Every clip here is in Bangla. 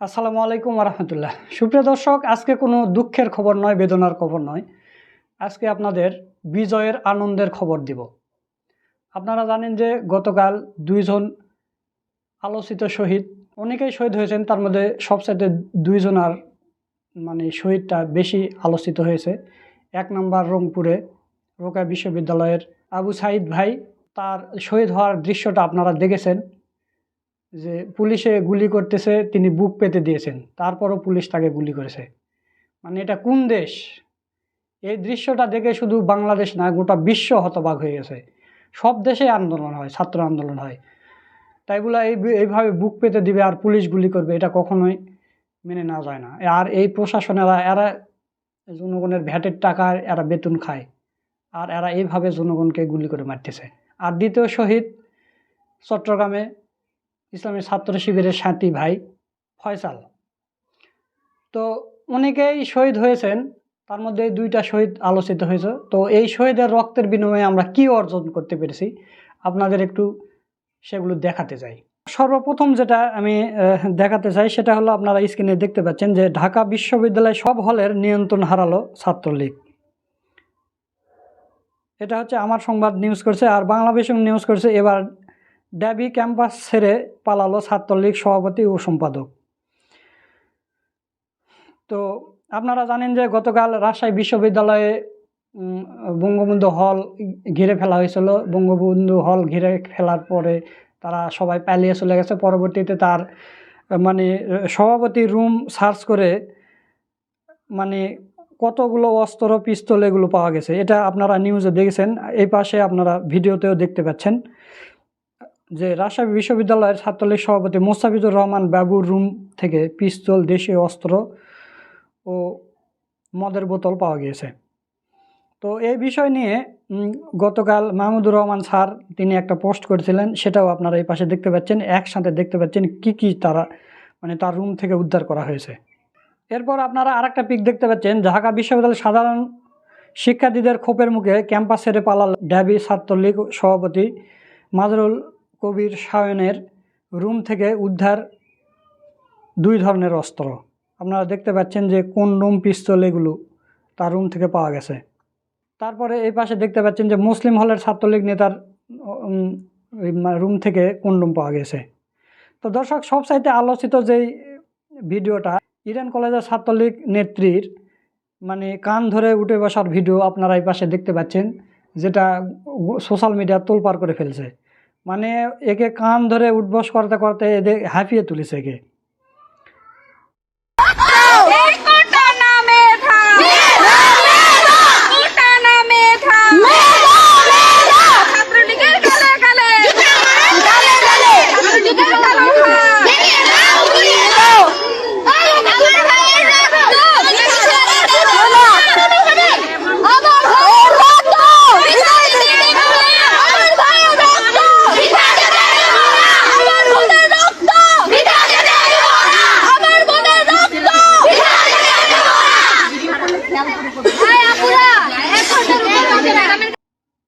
আসসালামু আলাইকুম রহমতুল্লাহ সুপ্রিয় দর্শক, আজকে কোনো দুঃখের খবর নয়, বেদনার খবর নয়। আজকে আপনাদের বিজয়ের আনন্দের খবর দিব। আপনারা জানেন যে গতকাল দুইজন আলোচিত শহীদ, অনেকেই শহীদ হয়েছেন, তার মধ্যে সবসাইতে দুইজনার মানে শহীদটা বেশি আলোচিত হয়েছে। এক নম্বর রংপুরে রোকা বিশ্ববিদ্যালয়ের আবু সাইদ ভাই, তার শহীদ হওয়ার দৃশ্যটা আপনারা দেখেছেন। যে পুলিশে গুলি করতেছে, তিনি বুক পেতে দিয়েছেন। তারপরও পুলিশ তাকে গুলি করেছে। মানে এটা কোন দেশ? এই দৃশ্যটা দেখে শুধু বাংলাদেশ না, গোটা বিশ্ব হতবাক হয়ে গেছে। সব দেশে আন্দোলন হয়, ছাত্র আন্দোলন হয়। তাই বলে এই এইভাবে বুক পেতে দিবে আর পুলিশ গুলি করবে, এটা কখনোই মেনে নেওয়া যায় না। আর এই প্রশাসনেরা, এরা জনগণের ভ্যাটের টাকা এরা বেতন খায়। আর এরা এইভাবে জনগণকে গুলি করে মারতেছে। আর দ্বিতীয় শহীদ চট্টগ্রামে ইসলামী ছাত্র শিবিরের সাথী ভাই ফয়সাল। তো অনেকেই শহীদ হয়েছেন, তার মধ্যে দুইটা শহীদ আলোচিত হয়েছে। তো এই শহীদের রক্তের বিনিময়ে আমরা কি অর্জন করতে পেরেছি, আপনাদের একটু সেগুলো দেখাতে চাই। সর্বপ্রথম যেটা আমি দেখাতে চাই সেটা হলো আপনারা স্ক্রিনে দেখতে পাচ্ছেন যে ঢাকা বিশ্ববিদ্যালয় সব হলের নিয়ন্ত্রণ হারালো ছাত্রলীগ। এটা হচ্ছে আমার সংবাদ নিউজ করছে আর বাংলাদেশ নিউজ করছে। এবার ড্যাবি ক্যাম্পাস ছেড়ে পালালো ছাত্রলীগ সভাপতি ও সম্পাদক। তো আপনারা জানেন যে গতকাল রাজশাহী বিশ্ববিদ্যালয়ে বঙ্গবন্ধু হল ঘিরে ফেলা হয়েছিল। বঙ্গবন্ধু হল ঘিরে ফেলার পরে তারা সবাই পালিয়ে চলে গেছে। পরবর্তীতে তার মানে সভাপতি রুম সার্চ করে মানে কতগুলো অস্ত্র, পিস্তল এগুলো পাওয়া গেছে। এটা আপনারা নিউজে দেখেছেন। এই পাশে আপনারা ভিডিওতেও দেখতে পাচ্ছেন। যে রাজশাহী বিশ্ববিদ্যালয়ের ছাত্রলীগ সভাপতি মোস্তাফিজুর রহমান বাবুর রুম থেকে পিস্তল, দেশীয় অস্ত্র ও মদের বোতল পাওয়া গিয়েছে। তো এই বিষয় নিয়ে গতকাল মাহমুদুর রহমান স্যার তিনি একটা পোস্ট করেছিলেন, সেটাও আপনারা এই পাশে দেখতে পাচ্ছেন, একসাথে দেখতে পাচ্ছেন কি কি তারা মানে তার রুম থেকে উদ্ধার করা হয়েছে। এরপর আপনারা আরেকটা পিক দেখতে পাচ্ছেন, ঢাকা বিশ্ববিদ্যালয়ের সাধারণ শিক্ষার্থীদের ক্ষোভের মুখে ক্যাম্পাস ছেড়ে পালাল ড্যাবি ছাত্রলীগ সভাপতি মাজরুল কবির সায়নের রুম থেকে উদ্ধার দুই ধরনের অস্ত্র। আপনারা দেখতে পাচ্ছেন যে কোন রুম পিস্তল এগুলো তার রুম থেকে পাওয়া গেছে। তারপরে এই পাশে দেখতে পাচ্ছেন যে মুসলিম হলের ছাত্রলীগ নেতার রুম থেকে কোন রুম পাওয়া গেছে। তো দর্শক, সব সাইতে আলোচিত যেই ভিডিওটা, ইরান কলেজের ছাত্রলীগ নেত্রীর মানে কান ধরে উঠে বসার ভিডিও আপনারা এই পাশে দেখতে পাচ্ছেন, যেটা সোশ্যাল মিডিয়া তোলপার করে ফেলছে। মানে একে কান ধরে উঠবস করতে করতে এদের হাঁপিয়ে তুলিস একে কোটা নামে থা কোটা নামে থা ছাত্রলীগের গালে গালে গালে গালে ছাত্রলীগের গালে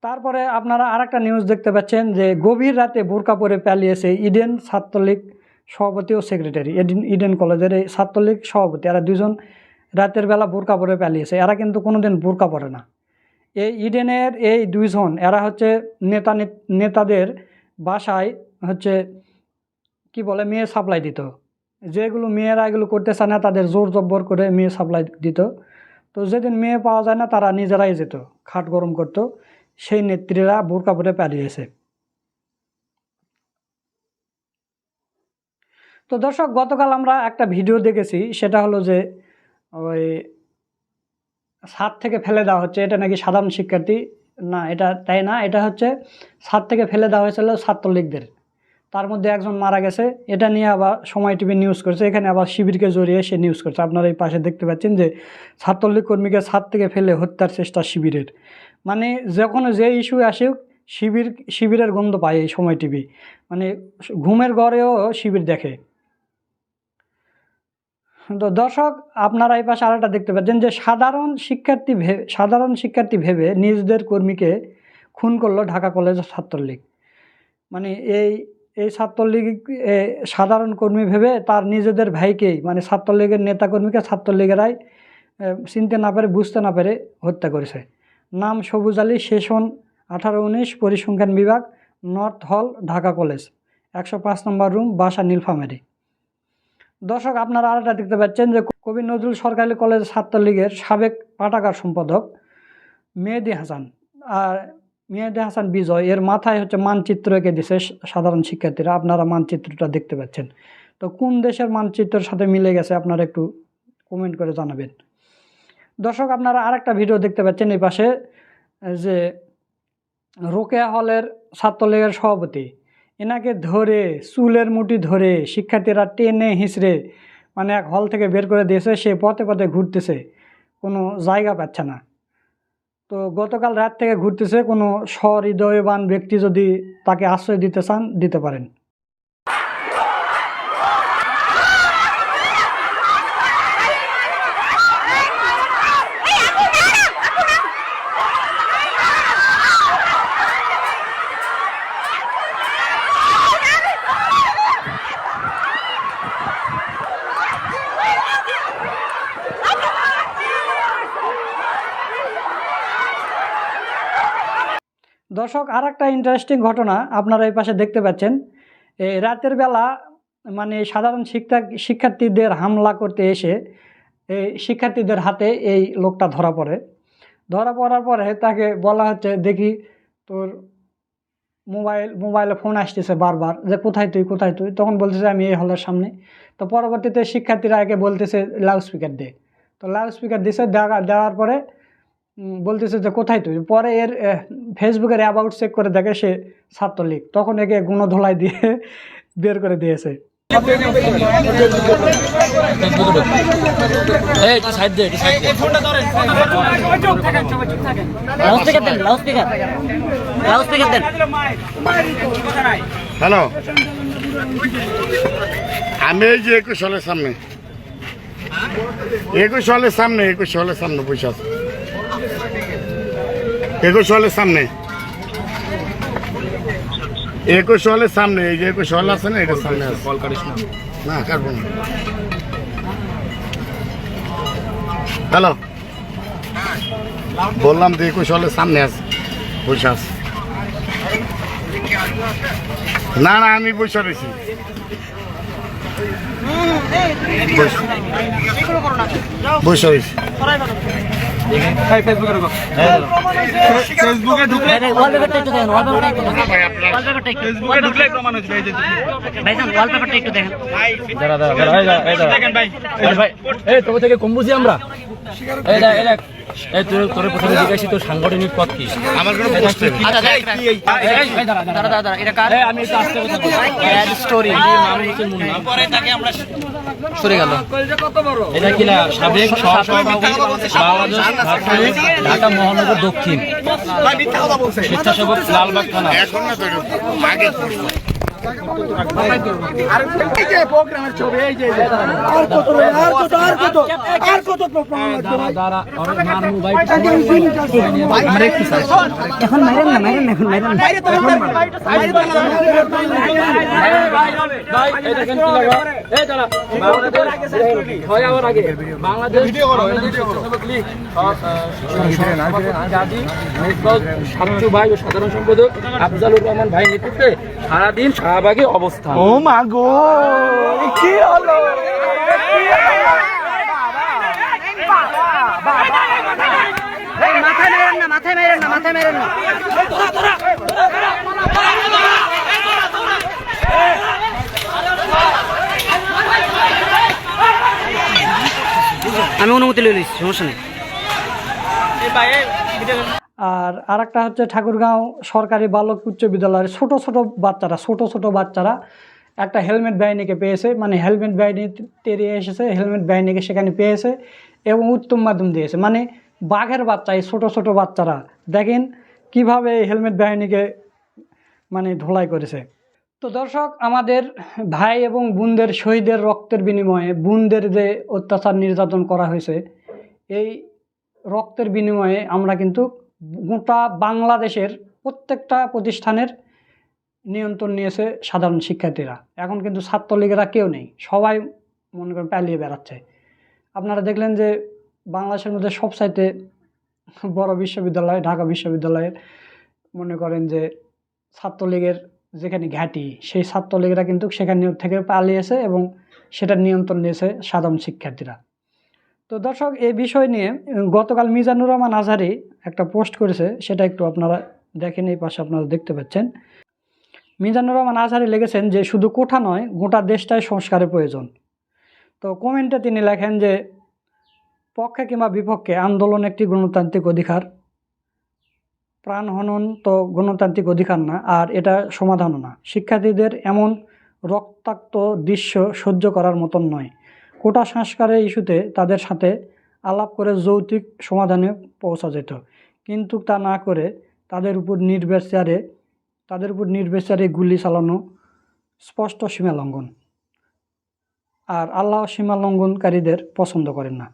তারপরে আপনারা আরেকটা নিউজ দেখতে পাচ্ছেন যে গভীর রাতে বোরকা পরে পালিয়েছে ইডেন ছাত্রলীগ সভাপতি ও সেক্রেটারি ইডেন কলেজের এই ছাত্রলীগ সভাপতি। এরা দুজন রাতের বেলা বোরকা পরে পালিয়েছে। এরা কিন্তু কোনোদিন বোরকা পরে না। এই ইডেনের এই দুইজন, এরা হচ্ছে নেতা নেত- নেতাদের বাসায় হচ্ছে কি বলে, মেয়ে সাপ্লাই দিত। যেগুলো মেয়েরা এগুলো করতে চায় না, তাদের জোর জব্বর করে মেয়ে সাপ্লাই দিত। তো যেদিন মেয়ে পাওয়া যায় না, তারা নিজেরাই যেত, খাট গরম করতো। সেই নেত্রীরা বোরকা পরে পালিয়েছে তো দর্শক, গতকাল আমরা একটা ভিডিও দেখেছি, সেটা হলো যে ওই ছাদ থেকে ফেলে দেওয়া হচ্ছে। এটা নাকি সাধারণ শিক্ষার্থী? না, এটা তাই না, এটা হচ্ছে ছাদ থেকে ফেলে দেওয়া হয়েছিল ছাত্রলীগদের। তার মধ্যে একজন মারা গেছে। এটা নিয়ে আবার সময় টিভি নিউজ করছে। এখানে আবার শিবিরকে জড়িয়ে সে নিউজ করছে। আপনারা এই পাশে দেখতে পাচ্ছেন যে ছাত্রলীগ কর্মীকে ছাদ থেকে ফেলে হত্যার চেষ্টা শিবিরের। মানে যখন যে ইস্যু আসুক, শিবির, শিবিরের গন্ধ পায় এই সময় টিভি। মানে ঘুমের ঘরেও শিবির দেখে। তো দর্শক, আপনারা এই পাশে আরেকটা দেখতে পাচ্ছেন যে সাধারণ শিক্ষার্থী ভেবে সাধারণ শিক্ষার্থী ভেবে নিজদের কর্মীকে খুন করল ঢাকা কলেজের ছাত্রলীগ। মানে এই এই ছাত্রলীগ সাধারণ কর্মী ভেবে তার নিজেদের ভাইকেই মানে ছাত্রলীগের নেতাকর্মীকে ছাত্রলীগেরাই চিনতে না পেরে, বুঝতে না পেরে হত্যা করেছে। নাম সবুজ আলী, সেশন, আঠারো উনিশ, পরিসংখ্যান বিভাগ, নর্থ হল, ঢাকা কলেজ, একশো পাঁচ নম্বর রুম, বাসা নীলফামারি। দর্শক, আপনারা আরেকটা দেখতে পাচ্ছেন যে কবি নজরুল সরকারি কলেজ ছাত্রলীগের সাবেক পাটাকার সম্পাদক মেহেদি হাসান। আর মেহেদি হাসান বিজয়, এর মাথায় হচ্ছে মানচিত্র এঁকে দিছে সাধারণ শিক্ষার্থীরা। আপনারা মানচিত্রটা দেখতে পাচ্ছেন। তো কোন দেশের মানচিত্রের সাথে মিলে গেছে আপনারা একটু কমেন্ট করে জানাবেন। দর্শক, আপনারা আরেকটা ভিডিও দেখতে পাচ্ছেন এই পাশে যে রোকেয়া হলের ছাত্রলীগের সভাপতি। এনাকে ধরে, চুলের মুঠি ধরে শিক্ষার্থীরা টেনে হিঁচড়ে মানে এক হল থেকে বের করে দিয়েছে, সে পথে পথে ঘুরতেছে। কোনো জায়গা পাচ্ছে না। তো গতকাল রাত থেকে ঘুরতেছে কোনো সহৃদয়বান ব্যক্তি যদি তাকে আশ্রয় দিতে চান, দিতে পারেন। দর্শক আর একটা ইন্টারেস্টিং ঘটনা আপনারা এই পাশে দেখতে পাচ্ছেন। রাতের বেলা মানে সাধারণ শিক্ষা, শিক্ষার্থীদের হামলা করতে এসে এই শিক্ষার্থীদের হাতে এই লোকটা ধরা পড়ে। ধরা পড়ার পরে তাকে বলা হচ্ছে, দেখি তোর মোবাইল, মোবাইলে ফোন আসতেছে বারবার, যে কোথায় তুই কোথায় তুই? তখন বলতেছে, আমি এই হলের সামনে। তো পরবর্তীতে শিক্ষার্থীরা একে বলতেছে লাউড স্পিকার দে। তো লাউড স্পিকার দিছে, দেওয়া, দেওয়ার পরে বলতেছে যে কোথায় তুই? পরে এর ফেসবুকের অ্যাবাউট চেক করে দেখে সে ছাত্রলীগ। তখন একে গুণধোলাই দিয়ে বের করে দিয়েছে। হ্যালো আমি এই যে একুশ হলের সামনে। একুশ হলের সামনে একুশ হলের সামনে বসে আছি। একুশ হলের সামনে। একুশ হলের সামনে এই যে একুশ হল আছে না এটার সামনে আছে। না। কাটবো না। হ্যালো। বললাম যে একুশ হলের সামনে আছে বসে আছে। না না আমি বসে রয়েছি। বস- বসে রয়েছি ওয়ালপেপারটা একটু দেখেন ওয়ালপেপারটা একটু দেখেন ভাই আপনার ওয়ালপেপারটা একটু ভাইজান ওয়ালপেপারটা একটু দেখেন দাঁড়া দাঁড়া দাঁড়া এই দাঁড়া, এই দাঁড়া এই ভাই এই তোর থেকে কম বুঝি আমরা এই দেখ এই দেখ এই তোর তোর প্রথমে জিজ্ঞাসি তোর সাংগঠনিক পদ কি? আমার কোনো নেই। আচ্ছা দাঁড়া, দাঁড়া। দাঁড়া। এটা কার? এই, আমি একটু আসতে কথা। Ad story Mamun Hossain Munna. সরে গেল। এটা কি না সাবেক সহসভাপতি ঢাকা মহানগর দক্ষিণ। স্বেচ্ছাসেবক লালবাগ থানা এখন না তো এখন মাইরেন না মাইরেন না এখন মাইরেন সাধারণ সম্পাদক আফজালুর রহমান ভাই নেতৃত্বে সারাদিন শাহবাগে অবস্থান। ও মা গো কি হলো? মাথায় মেরেন না মাথায় মেরেন না মাথায় মেরেন না আমি অনুমতি লই লইছি সমস্যা নেই। আর আরেকটা হচ্ছে ঠাকুরগাঁও সরকারি বালক উচ্চ বিদ্যালয়ের ছোট ছোট বাচ্চারা, ছোট ছোট বাচ্চারা একটা হেলমেট বাহিনীকে পেয়েছে মানে হেলমেট বাহিনী তেরিয়ে এসেছে, হেলমেট বাহিনীকে সেখানে পেয়েছে এবং উত্তম মাধ্যম দিয়েছে। মানে বাঘের বাচ্চা, এই ছোটো ছোটো বাচ্চারা। দেখেন কীভাবে এই হেলমেট বাহিনীকে মানে ধোলাই করেছে। তো দর্শক, আমাদের ভাই এবং বোনদের শহীদের রক্তের বিনিময়ে বোনদের যে অত্যাচার নির্যাতন করা হয়েছে, এই রক্তের বিনিময়ে আমরা কিন্তু গোটা বাংলাদেশের প্রত্যেকটা প্রতিষ্ঠানের নিয়ন্ত্রণ নিয়েছে সাধারণ শিক্ষার্থীরা। এখন কিন্তু ছাত্রলীগেরা কেউ নেই। সবাই মনে করেন পালিয়ে বেড়াচ্ছে। আপনারা দেখলেন যে বাংলাদেশের মধ্যে সবচাইতে বড় বিশ্ববিদ্যালয় ঢাকা বিশ্ববিদ্যালয়ের মনে করেন যে ছাত্রলীগের যেখানে ঘাঁটি, সেই ছাত্রলীগেরা কিন্তু সেখানে থেকে পালিয়েছে এবং সেটা নিয়ন্ত্রণ নিয়েছে সাধারণ শিক্ষার্থীরা। তো দর্শক, এই বিষয় নিয়ে গতকাল মিজানুর রহমান আজহারি একটা পোস্ট করেছে, সেটা একটু আপনারা দেখেন, এই পাশে আপনারা দেখতে পাচ্ছেন। মিজানুর রহমান আজহারি লিখেছেন যে, শুধু কোঠা নয়, গোটা দেশটাই সংস্কারের প্রয়োজন। তো কমেন্টে তিনি লেখেন যে, পক্ষে কিংবা বিপক্ষে আন্দোলন একটি গণতান্ত্রিক অধিকার। প্রাণ হনন তো গণতান্ত্রিক অধিকার না, আর এটা সমাধানও না। শিক্ষার্থীদের এমন রক্তাক্ত দৃশ্য সহ্য করার মতন নয়। কোটা সংস্কারের ইস্যুতে তাদের সাথে আলাপ করে যৌক্তিক সমাধানে পৌঁছা যেত। কিন্তু তা না করে তাদের উপর নির্বিচারে তাদের উপর নির্বিচারে গুলি চালানো স্পষ্ট সীমা লঙ্ঘন। আর আল্লাহ সীমা লঙ্ঘনকারীদের পছন্দ করেন না।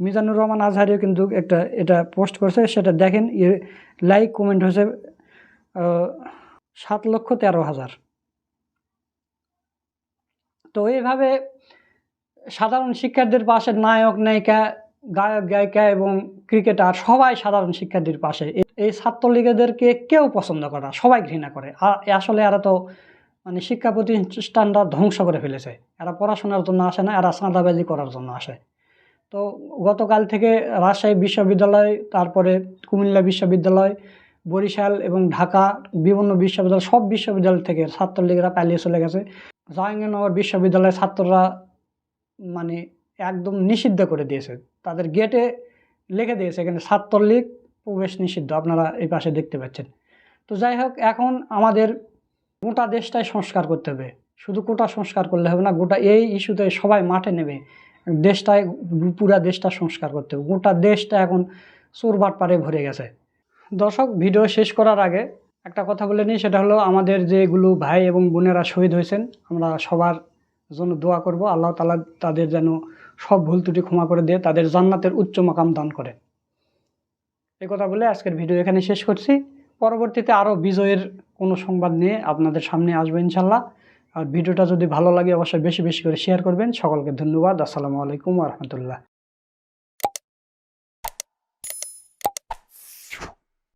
মিজানুর রহমান আজহারিও কিন্তু একটা, এটা পোস্ট করেছে, সেটা দেখেন লাইক কমেন্ট হয়েছে সাত লক্ষ তেরো হাজার। তো এইভাবে সাধারণ শিক্ষার্থীর পাশে নায়ক, নায়িকা, গায়ক, গায়িকা এবং ক্রিকেটার সবাই সাধারণ শিক্ষার্থীর পাশে। এই ছাত্রলীগেদেরকে কেউ পছন্দ করে না, সবাই ঘৃণা করে। আসলে এরা তো মানে শিক্ষা প্রতিষ্ঠানটা ধ্বংস করে ফেলেছে। এরা পড়াশোনার জন্য আসে না, এরা চাঁদাবাজি করার জন্য আসে। তো গতকাল থেকে রাজশাহী বিশ্ববিদ্যালয়, তারপরে কুমিল্লা বিশ্ববিদ্যালয়, বরিশাল এবং ঢাকা, বিভিন্ন বিশ্ববিদ্যালয়, সব বিশ্ববিদ্যালয় থেকে ছাত্রলীগরা পালিয়ে চলে গেছে। জাহাঙ্গীরনগর বিশ্ববিদ্যালয়ের ছাত্ররা মানে একদম নিষিদ্ধ করে দিয়েছে। তাদের গেটে লিখে দিয়েছে এখানে ছাত্রলীগ প্রবেশ নিষিদ্ধ, আপনারা এই পাশে দেখতে পাচ্ছেন। তো যাই হোক, এখন আমাদের গোটা দেশটাই সংস্কার করতে হবে। শুধু কোটা সংস্কার করলে হবে না, গোটা এই ইস্যুতে সবাই মাঠে নেবে। দেশটায় পুরা দেশটা সংস্কার করতে হবে। গোটা দেশটা এখন চোরবাট পারে ভরে গেছে। দর্শক, ভিডিও শেষ করার আগে একটা কথা বলে নিই, সেটা হলো আমাদের যেগুলো ভাই এবং বোনেরা শহীদ হয়েছেন, আমরা সবার জন্য দোয়া করব। আল্লাহ তালা তাদের যেন সব ভুল ত্রুটি ক্ষমা করে দিয়ে, তাদের জান্নাতের উচ্চ মাকাম দান করে। এই কথা বলে আজকের ভিডিও এখানে শেষ করছি। পরবর্তীতে আরও বিজয়ের কোনো সংবাদ নিয়ে আপনাদের সামনে আসব ইনশাল্লাহ আর ভিডিওটা যদি ভালো লাগে, অবশ্যই বেশি বেশি করে শেয়ার করবেন। সকলকে ধন্যবাদ। আসসালামু আলাইকুম রহমতুল্লাহ।